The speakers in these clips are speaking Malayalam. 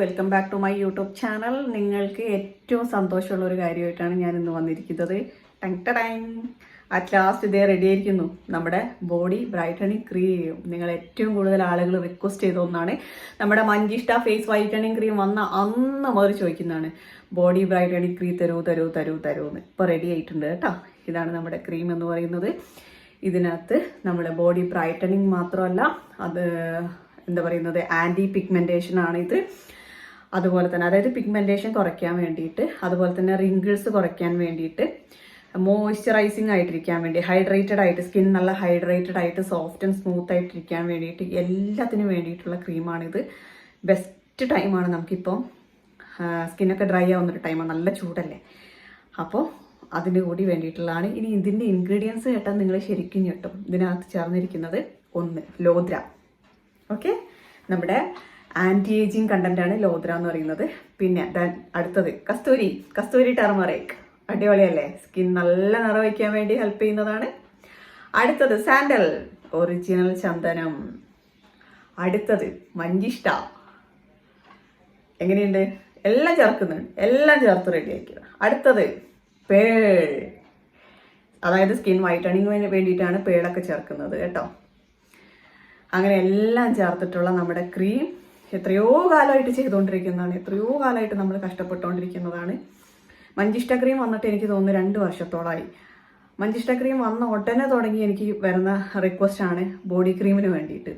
Welcome back to my YouTube channel. നിങ്ങൾക്ക് ഏറ്റവും സന്തോഷമുള്ള ഒരു കാര്യമായിട്ടാണ് ഞാൻ ഇന്ന് വന്നിരിക്കുന്നത്. ടങ് ടൈം അറ്റ് ലാസ്റ്റ് ഇതേ റെഡി ആയിരിക്കുന്നു. നമ്മുടെ ബോഡി ബ്രൈറ്റണിങ് ക്രീം നിങ്ങൾ ഏറ്റവും കൂടുതൽ ആളുകൾ റിക്വസ്റ്റ് ചെയ്ത ഒന്നാണ്. നമ്മുടെ മഞ്ചിഷ്ട ഫേസ് വൈറ്റണിങ് ക്രീം വന്ന അന്ന് മുതൽ ചോദിക്കുന്നതാണ് ബോഡി ബ്രൈറ്റണിങ് ക്രീം തരൂ തരൂ തരൂ തരൂ എന്ന്. ഇപ്പോൾ റെഡി ആയിട്ടുണ്ട് കേട്ടോ. ഇതാണ് നമ്മുടെ ക്രീം എന്ന് പറയുന്നത്. ഇതിനകത്ത് നമ്മുടെ ബോഡി ബ്രൈറ്റണിങ് മാത്രമല്ല അത് എന്താ പറയുന്നത് ആന്റി പിഗ്മെന്റേഷൻ ആണ് ഇത്. അതുപോലെ തന്നെ അതായത് പിഗ്മെന്റേഷൻ കുറയ്ക്കാൻ വേണ്ടിയിട്ട് അതുപോലെ തന്നെ റിങ്കിൾസ് കുറയ്ക്കാൻ വേണ്ടിയിട്ട് മോയ്സ്ചറൈസിങ് ആയിട്ടിരിക്കാൻ വേണ്ടി ഹൈഡ്രേറ്റഡ് ആയിട്ട് സ്കിൻ നല്ല ഹൈഡ്രേറ്റഡ് ആയിട്ട് സോഫ്റ്റ് ആൻഡ് സ്മൂത്ത് ആയിട്ടിരിക്കാൻ വേണ്ടിയിട്ട് എല്ലാത്തിനും വേണ്ടിയിട്ടുള്ള ക്രീമാണിത് ബെസ്റ്റ് ടൈമാണ് നമുക്കിപ്പോൾ സ്കിന്നൊക്കെ ഡ്രൈ ആവുന്നൊരു ടൈമാണ് നല്ല ചൂടല്ലേ? അപ്പോൾ അതിന് കൂടി വേണ്ടിയിട്ടുള്ളതാണ് ഇനി ഇതിന്റെ ഇൻഗ്രീഡിയൻസ് കേട്ടാൽ നിങ്ങൾ ശരിക്കും ഞെട്ടും ഇതിനകത്ത് ചേർന്നിരിക്കുന്നത്. ഒന്ന് ലോദ്ര. ഓക്കെ നമ്മുടെ ആന്റി ഏജിങ് ആണ് ലോദ്ര എന്ന് പറയുന്നത്. പിന്നെ അടുത്തത് കസ്തൂരി. കസ്തൂരി ടെർമറേക്ക് അടിപൊളിയല്ലേ? സ്കിൻ നല്ല നിറ വയ്ക്കാൻ വേണ്ടി ഹെൽപ്പ് ചെയ്യുന്നതാണ്. അടുത്തത് സാൻഡൽ ഒറിജിനൽ ചന്ദനം. അടുത്തത് മഞ്ചിഷ്ട. എങ്ങനെയുണ്ട്? എല്ലാം ചേർക്കുന്നുണ്ട് എല്ലാം ചേർത്ത് റെഡിയാക്കുക അടുത്തത് പേൾ. അതായത് സ്കിൻ വൈറ്റണിങ്ങിന് വേണ്ടിയിട്ടാണ് പേളൊക്കെ ചേർക്കുന്നത് കേട്ടോ. അങ്ങനെ എല്ലാം ചേർത്തിട്ടുള്ള നമ്മുടെ ക്രീം എത്രയോ കാലമായിട്ട് ചെയ്തുകൊണ്ടിരിക്കുന്നതാണ്. എത്രയോ കാലമായിട്ട് നമ്മൾ കഷ്ടപ്പെട്ടുകൊണ്ടിരിക്കുന്നതാണ്. മഞ്ചിഷ്ട ക്രീം വന്നിട്ട് എനിക്ക് തോന്നുന്നു രണ്ട് വർഷത്തോളമായി മഞ്ചിഷ്ട ക്രീം വന്ന ഉടനെ തുടങ്ങി എനിക്ക് വരുന്ന റിക്വസ്റ്റ് ആണ് ബോഡി ക്രീമിന് വേണ്ടിയിട്ട്.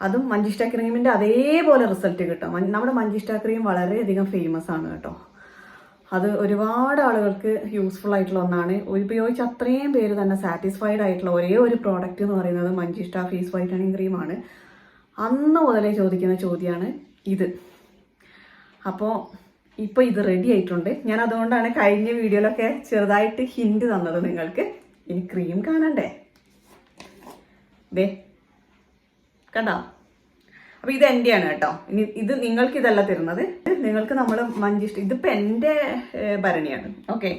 അതും മഞ്ചിഷ്ട ക്രീമിന്റെ അതേപോലെ റിസൾട്ട് കിട്ടും. നമ്മുടെ മഞ്ചിഷ്ട ക്രീം വളരെയധികം ഫേമസ് ആണ് കേട്ടോ. അത് ഒരുപാട് ആളുകൾക്ക് യൂസ്ഫുൾ ആയിട്ടുള്ള ഒന്നാണ്. ഉപയോഗിച്ച് അത്രയും പേര് തന്നെ സാറ്റിസ്ഫൈഡ് ആയിട്ടുള്ള ഒരേ ഒരു പ്രോഡക്റ്റ് എന്ന് പറയുന്നത് മഞ്ചിഷ്ട ഫേസ് വൈറ്റനിങ് ക്രീമാണ് അന്ന് മുതലേ ചോദിക്കുന്ന ചോദ്യമാണ് ഇത്. അപ്പോൾ ഇപ്പോൾ ഇത് റെഡി ആയിട്ടുണ്ട്. ഞാൻ അതുകൊണ്ടാണ് കഴിഞ്ഞ വീഡിയോയിലൊക്കെ ചെറുതായിട്ട് ഹിൻഡ് തന്നത് നിങ്ങൾക്ക്. ഇനി ക്രീം കാണണ്ടേ? ദേ കണ്ടോ? അപ്പൊ ഇത് എന്റെയാണ് കേട്ടോ. ഇനി ഇത് നിങ്ങൾക്ക് ഇതല്ല തരുന്നത്. നിങ്ങൾക്ക് നമ്മൾ മഞ്ചിഷ്ട ഇതിപ്പോ എന്റെ ഏഹ്, ഭരണിയാണ്. ഓക്കെ.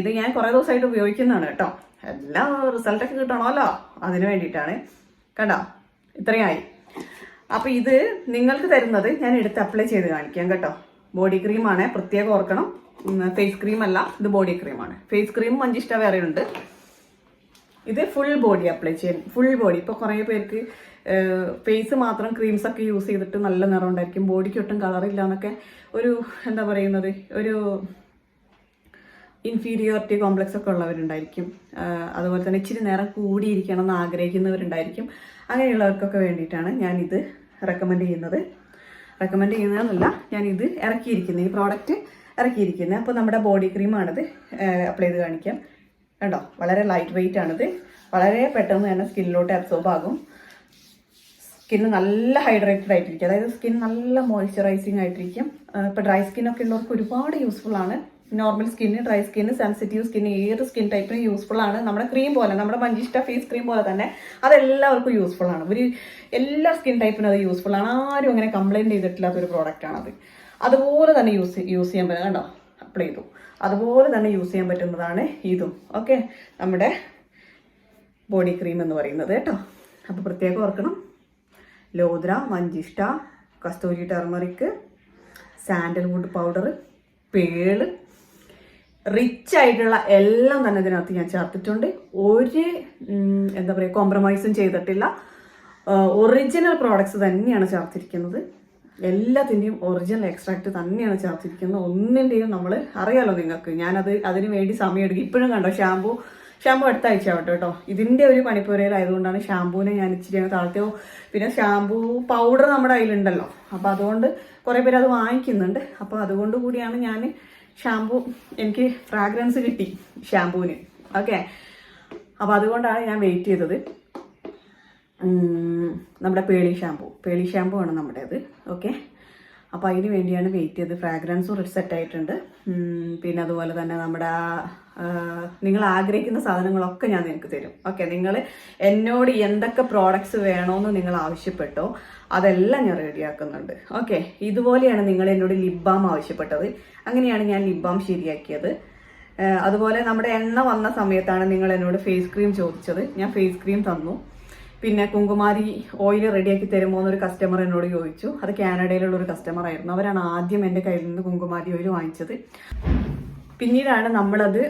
ഇത് ഞാൻ കുറേ ദിവസമായിട്ട് ഉപയോഗിക്കുന്നതാണ് കേട്ടോ. എല്ലാം റിസൾട്ടൊക്കെ കിട്ടണമല്ലോ. അതിന് വേണ്ടിയിട്ടാണ്. കണ്ടോ? ഇത്രയായി അപ്പൊ ഇത് നിങ്ങൾക്ക് തരുന്നത് ഞാൻ എടുത്ത് അപ്ലൈ ചെയ്ത് കാണിക്കാം കേട്ടോ. ബോഡി ക്രീമാണ് പ്രത്യേകം ഓർക്കണം. ഫേസ് ക്രീം അല്ല. ഇത് ബോഡി ക്രീമാണ് ഫേസ് ക്രീം മഞ്ചിഷ്ട വേറെ ഉണ്ട്. ഇത് ഫുൾ ബോഡി അപ്ലൈ ചെയ്യാൻ ഫുൾ ബോഡി ഇപ്പോൾ കുറേ പേർക്ക് ഫേസ് മാത്രം ക്രീംസ് ഒക്കെ യൂസ് ചെയ്തിട്ട് നല്ല നിറം ഉണ്ടായിരിക്കും. ബോഡിക്ക് ഒട്ടും കളറില്ല എന്നൊക്കെ ഒരു എന്താ പറയുന്നത്? ഒരു ഇൻഫീരിയോറിറ്റി കോംപ്ലക്സ് ഒക്കെ ഉള്ളവരുണ്ടായിരിക്കും. അതുപോലെ തന്നെ ഇച്ചിരി നേരം കൂടിയിരിക്കണം എന്ന് ആഗ്രഹിക്കുന്നവരുണ്ടായിരിക്കും. അങ്ങനെയുള്ളവർക്കൊക്കെ വേണ്ടിയിട്ടാണ് ഞാനിത് റെക്കമെൻഡ് ചെയ്യുന്നത്. റെക്കമെൻഡ് ചെയ്യുന്നതെന്നല്ല ഞാനിത് ഇറക്കിയിരിക്കുന്നത് ഈ പ്രോഡക്റ്റ് ഇറക്കിയിരിക്കുന്നത് അപ്പോൾ നമ്മുടെ ബോഡി ക്രീമാണിത് അപ്ലൈ ചെയ്ത് കാണിക്കാം. കേട്ടോ വളരെ ലൈറ്റ് വെയിറ്റ് ആണിത്. വളരെ പെട്ടെന്ന് തന്നെ സ്കിന്നിലോട്ട് അബ്സോർബ് ആകും. സ്കിന്ന് നല്ല ഹൈഡ്രേറ്റഡ് ആയിട്ടിരിക്കും. അതായത് സ്കിൻ നല്ല മോയ്സ്ചറൈസിങ് ആയിട്ടിരിക്കും. ഇപ്പോൾ ഡ്രൈ സ്കിന്നൊക്കെ ഉള്ളവർക്ക് ഒരുപാട് യൂസ്ഫുൾ ആണ്. Normal skin dry skin sensitive skin ഏത് സ്കിൻ ടൈപ്പിനും യൂസ്ഫുൾ ആണ്. നമ്മുടെ ക്രീം പോലെ നമ്മുടെ മഞ്ചിഷ്ട ഫേസ് ക്രീം പോലെ തന്നെ അതെല്ലാവർക്കും യൂസ്ഫുൾ ആണ്. ഒരു എല്ലാ സ്കിൻ ടൈപ്പിനും അത് യൂസ്ഫുൾ ആണ്. ആരും അങ്ങനെ കംപ്ലൈന്റ് ചെയ്തിട്ടില്ലാത്ത ഒരു പ്രോഡക്റ്റ് ആണത് അതുപോലെ തന്നെ യൂസ് യൂസ് ചെയ്യാൻ പറ്റും കണ്ടോ? അപ്ലൈ ചെയ്തു. അതുപോലെ തന്നെ യൂസ് ചെയ്യാൻ പറ്റുന്നതാണ് ഇതും. ഓക്കെ നമ്മുടെ ബോഡി ക്രീം എന്ന് പറയുന്നത് കേട്ടോ. അപ്പോൾ പ്രത്യേകം ഓർക്കണം. ലോദ്ര മഞ്ചിഷ്ട കസ്തൂരി turmeric sandalwood powder pearl rich ആയിട്ടുള്ള എല്ലാം തന്നെ ഇതിനകത്ത് ഞാൻ ചേർത്തിട്ടുണ്ട്. ഒരു എന്താ പറയുക കോംപ്രമൈസും ചെയ്തിട്ടില്ല. ഒറിജിനൽ പ്രോഡക്റ്റ്സ് തന്നെയാണ് ചേർത്തിരിക്കുന്നത്. എല്ലാത്തിന്റെയും ഒറിജിനൽ എക്സ്ട്രാക്ട് തന്നെയാണ് ചേർത്തിരിക്കുന്നത്. ഒന്നിന്റെയും നമ്മൾ അറിയാലോ നിങ്ങൾക്ക്. ഞാനത് അതിന് വേണ്ടി സമയം എടുക്കും. ഇപ്പോഴും കണ്ടോ ഷാമ്പു ഷാമ്പു അടുത്ത ആഴ്ച ആവട്ടെ കേട്ടോ. ഇതിന്റെ ഒരു പണിപ്പുരയിലായതുകൊണ്ടാണ് ഷാമ്പൂവിനെ ഞാൻ ഇച്ചിരി താഴ്ത്തിയോ പിന്നെ ഷാമ്പൂ പൗഡർ നമ്മുടെ കയ്യിലുണ്ടല്ലോ. അപ്പോൾ അതുകൊണ്ട് കുറേ പേര് അത് വാങ്ങിക്കുന്നുണ്ട്. അപ്പോൾ അതുകൊണ്ട് കൂടിയാണ് ഞാൻ ഷാമ്പു എനിക്ക് ഫ്രാഗ്രൻസ് കിട്ടി ഷാംപൂവിന്. ഓക്കെ അപ്പോൾ അതുകൊണ്ടാണ് ഞാൻ വെയിറ്റ് ചെയ്തത്. നമ്മുടെ പേളി ഷാംപൂ പേളി ഷാംപൂ ആണ് നമ്മുടേത്. ഓക്കെ അപ്പോൾ അതിന് വേണ്ടിയാണ് വെയിറ്റ് ചെയ്തത്. ഫ്രാഗ്രൻസും സെറ്റ് ആയിട്ടുണ്ട്. പിന്നെ അതുപോലെ തന്നെ നമ്മുടെ നിങ്ങൾ ആഗ്രഹിക്കുന്ന സാധനങ്ങളൊക്കെ ഞാൻ നിങ്ങൾക്ക് തരും. ഓക്കെ നിങ്ങൾ എന്നോട് എന്തൊക്കെ പ്രോഡക്ട്സ് വേണമെന്ന് നിങ്ങൾ ആവശ്യപ്പെട്ടോ അതെല്ലാം ഞാൻ റെഡിയാക്കുന്നുണ്ട് ഓക്കെ ഇതുപോലെയാണ് നിങ്ങൾ എന്നോട് ലിപ് ബാം ആവശ്യപ്പെട്ടത്. അങ്ങനെയാണ് ഞാൻ ലിപ് ബാം ശരിയാക്കിയത്. അതുപോലെ നമ്മുടെ എണ്ണ വന്ന സമയത്താണ് നിങ്ങൾ എന്നോട് ഫേസ് ക്രീം ചോദിച്ചത്. ഞാൻ ഫേസ് ക്രീം തന്നു. പിന്നെ കുങ്കുമാരി ഓയിൽ റെഡിയാക്കി തരുമോ എന്നൊരു കസ്റ്റമർ എന്നോട് ചോദിച്ചു. അത് കാനഡയിലുള്ള ഒരു കസ്റ്റമർ ആയിരുന്നു. അവരാണ് ആദ്യം എന്റെ കയ്യിൽ നിന്ന് കുങ്കുമാരി ഓയിൽ വാങ്ങിച്ചത്. പിന്നീടാണ് നമ്മളത്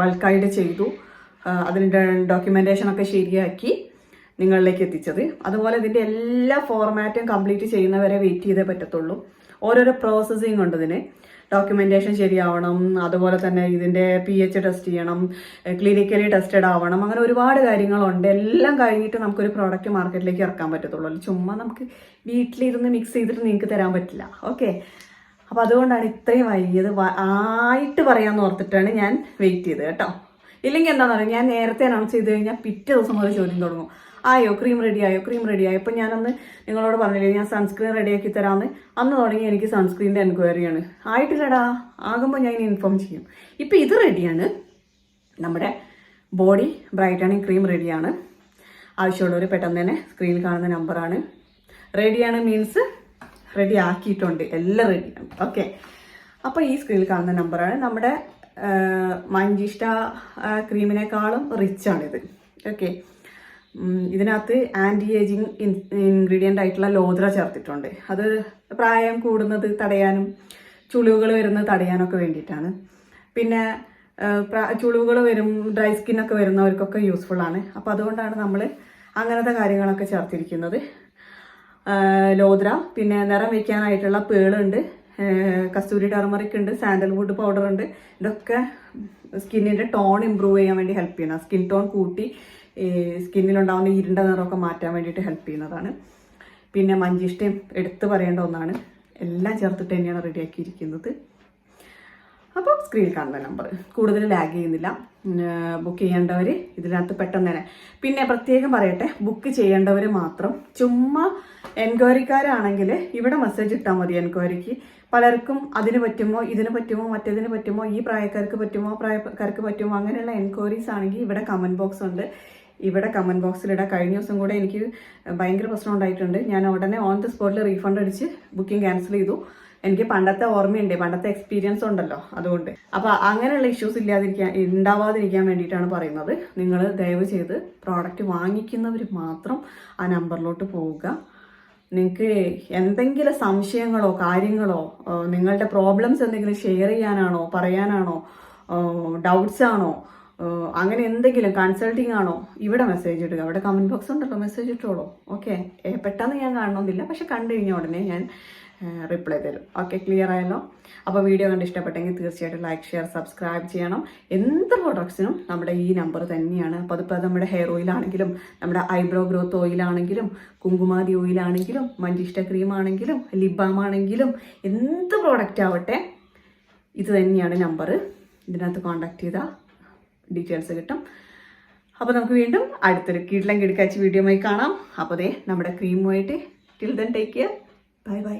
ബൾക്കായിട്ട് ചെയ്തു. അതിന്റെ ഡോക്യുമെന്റേഷൻ ഒക്കെ ശരിയാക്കി നിങ്ങളിലേക്ക് എത്തിച്ചത്. അതുപോലെ ഇതിന്റെ എല്ലാ ഫോർമാറ്റും കംപ്ലീറ്റ് ചെയ്യുന്നവരെ വെയിറ്റ് ചെയ്തേ പറ്റത്തുള്ളൂ. ഓരോരോ പ്രോസസ്സിങ് ഉണ്ട് ഇതിന്. ഡോക്യുമെന്റേഷൻ ശരിയാവണം അതുപോലെ തന്നെ ഇതിന്റെ പി എച്ച് ടെസ്റ്റ് ചെയ്യണം ക്ലിനിക്കലി ടെസ്റ്റഡ് ആവണം അങ്ങനെ ഒരുപാട് കാര്യങ്ങളുണ്ട്. എല്ലാം കഴിഞ്ഞിട്ട് നമുക്കൊരു പ്രോഡക്റ്റ് മാർക്കറ്റിലേക്ക് ഇറക്കാൻ പറ്റത്തുള്ളൂ. ചുമ്മാ നമുക്ക് വീട്ടിലിരുന്ന് മിക്സ് ചെയ്തിട്ട് നിങ്ങൾക്ക് തരാൻ പറ്റില്ല. ഓക്കെ അപ്പോൾ അതുകൊണ്ടാണ് ഇത്രയും വൈകിയത്. ആയിട്ട് പറയാമെന്ന് ഓർത്തിട്ടാണ് ഞാൻ വെയിറ്റ് ചെയ്തത് കേട്ടോ. ഇല്ലെങ്കിൽ എന്താണെന്ന് പറയുക ഞാൻ നേരത്തെ അനൗൺസ് ചെയ്ത് കഴിഞ്ഞാൽ പിറ്റേ ദിവസം മുതൽ ചോദ്യം തുടങ്ങും. ആയോ? ക്രീം റെഡി ആയോ? ക്രീം റെഡി ആയോ? ഇപ്പം ഞാനന്ന് നിങ്ങളോട് പറഞ്ഞില്ലേ ഞാൻ സൺസ്ക്രീൻ റെഡിയാക്കി തരാമെന്ന് അന്ന് തുടങ്ങി എനിക്ക് സൺസ്ക്രീനിന്റെ എൻക്വയറിയാണ് ആയിട്ടില്ലടാ. ആകുമ്പോൾ ഞാൻ ഇനി ഇൻഫോം ചെയ്യും. ഇപ്പം ഇത് റെഡിയാണ് നമ്മുടെ ബോഡി ബ്രൈറ്റണിങ് ക്രീം റെഡിയാണ് ആവശ്യമുള്ളവർ പെട്ടെന്ന് തന്നെ സ്ക്രീനിൽ കാണുന്ന നമ്പറാണ് റെഡിയാണ് മീൻസ് റെഡി ആക്കിയിട്ടുണ്ട്. എല്ലാം റെഡിയാണ് ഓക്കെ അപ്പോൾ ഈ സ്ക്രീനിൽ കാണുന്ന നമ്പറാണ് നമ്മുടെ മഞ്ചിഷ്ട ക്രീമിനേക്കാളും റിച്ചാണിത് ഓക്കെ ഇതിനകത്ത് ആന്റി ഏജിങ് ഇൻഗ്രീഡിയന്റ് ആയിട്ടുള്ള ലോദ്ര ചേർത്തിട്ടുണ്ട്. അത് പ്രായം കൂടുന്നത് തടയാനും ചുളിവുകൾ വരുന്നത് തടയാനൊക്കെ വേണ്ടിയിട്ടാണ്. പിന്നെ ചുളിവുകൾ വരും ഡ്രൈ സ്കിന്നൊക്കെ വരുന്നവർക്കൊക്കെ യൂസ്ഫുൾ ആണ്. അപ്പോൾ അതുകൊണ്ടാണ് നമ്മൾ അങ്ങനത്തെ കാര്യങ്ങളൊക്കെ ചേർത്തിരിക്കുന്നത്. ലോദ്ര പിന്നെ നിറം വയ്ക്കാനായിട്ടുള്ള പേളുണ്ട്. കസ്തൂരി ടർമറിക് ഉണ്ട് സാൻഡൽവുഡ് പൗഡർ ഉണ്ട്. ഇതൊക്കെ സ്കിന്നിന്റെ ടോൺ ഇമ്പ്രൂവ് ചെയ്യാൻ വേണ്ടി ഹെൽപ്പ് ചെയ്യുന്ന സ്കിൻ ടോൺ കൂട്ടി സ്കിന്നിലുണ്ടാവുന്ന ഇരുണ്ട നിറമൊക്കെ മാറ്റാൻ വേണ്ടിയിട്ട് ഹെൽപ്പ് ചെയ്യുന്നതാണ്. പിന്നെ മഞ്ചിഷ്ടയും എടുത്തു പറയേണ്ട ഒന്നാണ്. എല്ലാം ചേർത്തിട്ട് തന്നെയാണ് റെഡിയാക്കിയിരിക്കുന്നത്. അപ്പോൾ സ്ക്രീനിൽ കാണുന്ന നമ്പർ കൂടുതൽ ലാഗ് ചെയ്യുന്നില്ല. ബുക്ക് ചെയ്യേണ്ടവർ ഇതിനകത്ത് പെട്ടെന്ന് തന്നെ. പിന്നെ പ്രത്യേകം പറയട്ടെ ബുക്ക് ചെയ്യേണ്ടവർ മാത്രം. ചുമ്മാ എൻക്വയറിക്കാരാണെങ്കിൽ ഇവിടെ മെസ്സേജ് ഇട്ടാൽ മതി എൻക്വയറിക്ക്. പലർക്കും അതിന് പറ്റുമോ ഇതിന് പറ്റുമോ മറ്റേതിന് പറ്റുമോ ഈ പ്രായക്കാർക്ക് പറ്റുമോ പ്രായക്കാർക്ക് പറ്റുമോ അങ്ങനെയുള്ള എൻക്വയറീസ് ആണെങ്കിൽ ഇവിടെ കമന്റ് ബോക്സ് ഉണ്ട്. ഇവിടെ കമന്റ് ബോക്സിലിടാം കഴിഞ്ഞ ദിവസം കൂടെ എനിക്ക് ഭയങ്കര പ്രശ്നം ഉണ്ടായിട്ടുണ്ട്. ഞാൻ ഉടനെ ഓൺ ദി സ്പോട്ടിൽ റീഫണ്ട് അടിച്ച് ബുക്കിംഗ് ക്യാൻസൽ ചെയ്തു. എനിക്ക് പണ്ടത്തെ ഓർമ്മയുണ്ട് പണ്ടത്തെ എക്സ്പീരിയൻസ് ഉണ്ടല്ലോ അതുകൊണ്ട്. അപ്പോൾ അങ്ങനെയുള്ള ഇഷ്യൂസ് ഇല്ലാതിരിക്കാൻ ഉണ്ടാവാതിരിക്കാൻ വേണ്ടിയിട്ടാണ് പറയുന്നത്. നിങ്ങൾ ദയവ് ചെയ്ത് പ്രോഡക്റ്റ് വാങ്ങിക്കുന്നവർ മാത്രം ആ നമ്പറിലോട്ട് പോവുക. നിങ്ങൾക്ക് എന്തെങ്കിലും സംശയങ്ങളോ കാര്യങ്ങളോ നിങ്ങളുടെ പ്രോബ്ലംസ് എന്തെങ്കിലും ഷെയർ ചെയ്യാനാണോ പറയാനാണോ ഡൗട്ട്സ് ആണോ അങ്ങനെ എന്തെങ്കിലും കൺസൾട്ടിങ് ആണോ ഇവിടെ മെസ്സേജ് ഇടുക. അവിടെ കമന്റ് ബോക്സ് ഉണ്ടല്ലോ മെസ്സേജ് ഇട്ടോളൂ. ഓക്കെ പെട്ടെന്ന് ഞാൻ കാണണമെന്നില്ല. പക്ഷെ കണ്ടു കഴിഞ്ഞ ഉടനെ ഞാൻ റിപ്ലൈ തരും. ഓക്കെ ക്ലിയർ ആയല്ലോ? അപ്പോൾ വീഡിയോ കണ്ട് ഇഷ്ടപ്പെട്ടെങ്കിൽ തീർച്ചയായിട്ടും ലൈക്ക് ഷെയർ സബ്സ്ക്രൈബ് ചെയ്യണം. എന്ത് പ്രൊഡക്ട്സിനും നമ്മുടെ ഈ നമ്പർ തന്നെയാണ്. അപ്പോൾ അതിപ്പോൾ നമ്മുടെ ഹെയർ ഓയിലാണെങ്കിലും നമ്മുടെ ഐബ്രോ ഗ്രോത്ത് ഓയിലാണെങ്കിലും കുങ്കുമാതി ഓയിലാണെങ്കിലും മഞ്ചിഷ്ട ക്രീം ആണെങ്കിലും ലിപ് ബാം ആണെങ്കിലും എന്ത് പ്രോഡക്റ്റ് ആവട്ടെ ഇത് തന്നെയാണ് നമ്പർ ഇതിനകത്ത് കോൺടാക്ട് ചെയ്താൽ ഡീറ്റെയിൽസ് കിട്ടും. അപ്പോൾ നമുക്ക് വീണ്ടും അടുത്തൊരു കീട്ടിലും കിടക്കാച്ച് ആയി കാണാം. അപ്പോൾ ദേ നമ്മുടെ ക്രീമുമായിട്ട് till then take care bye bye